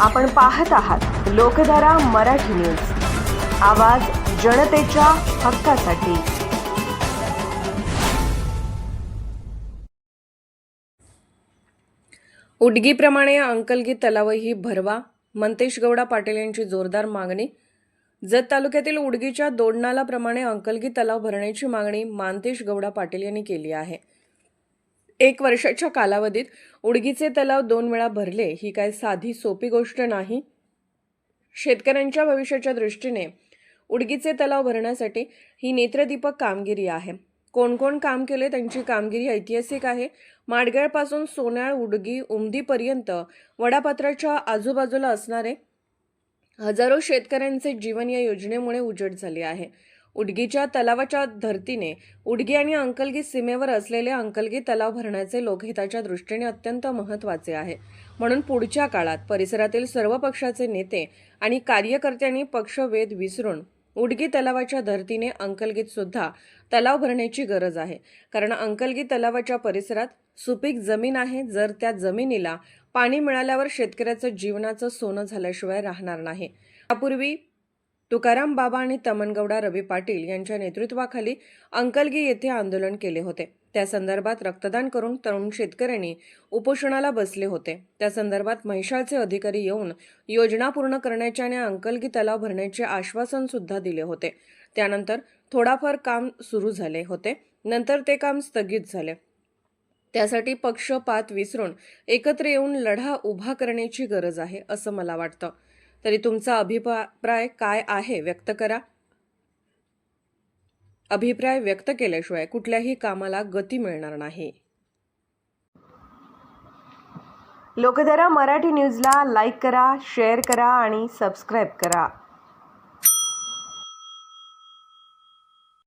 आपण पाहत आहात लोकधारा मराठी न्यूज. आवाज जनतेच्या हक्कासाठी. उडगीप्रमाणे अंकलगी तलावही भरवा मंतेश गौडा पाटील यांची जोरदार मागणी. जत तालुक्यातील उडगीच्या दोडनालाप्रमाणे अंकलगी तलाव भरण्याची मागणी मानतेश गौडा पाटील यांनी केली आहे. एक वर्षाच्या कालावधीत उडगीचे तलाव दोन वेळा भरले ही काय साधी सोपी गोष्ट नाही? शेतकऱ्यांच्या भविष्याच्या दृष्टीने उडगीचे तलाव भरण्यासाठी ही नेत्रदीपक कामगिरी आहे. कोण कोण काम केले त्यांची कामगिरी ऐतिहासिक आहे. माडगळपासून सोन्याळ उडगी उमदीपर्यंत वडापात्राच्या आजूबाजूला असणारे हजारो शेतकऱ्यांचे जीवन या योजनेमुळे उजड झाले आहे. उडगीच्या तलावाच्या धर्तीने उडगी आणि अंकलगी सीमेवर असलेले अंकलगी तलाव भरण्याचे लोकहिताच्या दृष्टीने अत्यंत महत्त्वाचे आहे. म्हणून पुढच्या काळात परिसरातील सर्व पक्षाचे नेते आणि कार्यकर्त्यांनी पक्षवेध विसरून उडगी तलावाच्या धर्तीने अंकलगीत सुद्धा तलाव भरण्याची गरज आहे. कारण अंकलगी तलावाच्या परिसरात सुपीक जमीन आहे. जर त्या जमिनीला पाणी मिळाल्यावर शेतकऱ्याचं जीवनाचं सोनं झाल्याशिवाय राहणार नाही. यापूर्वी तुकाराम बाबा आणि तमनगौडा रवी पाटील यांच्या नेतृत्वाखाली अंकलगी येथे आंदोलन केले होते. त्या संदर्भात रक्तदान करून तरुण शेतकऱ्यांनी उपोषणाला बसले होते. त्या संदर्भात म्हैशाळचे अधिकारी येऊन योजना पूर्ण करण्याचे आणि अंकलगी तलाव भरण्याचे आश्वासन सुद्धा दिले होते. त्यानंतर थोडाफार काम सुरू झाले होते. नंतर ते काम स्थगित झाले. त्यासाठी पक्षपात विसरून एकत्र येऊन लढा उभा करण्याची गरज आहे असं मला वाटतं. तरी तुमचा अभिप्राय काय आहे व्यक्त करा. अभिप्राय व्यक्त केल्याशिवाय कुठल्याही कामाला गती मिळणार नाही. लोकधारा मराठी न्यूजला लाईक करा शेअर करा आणि सबस्क्राईब करा.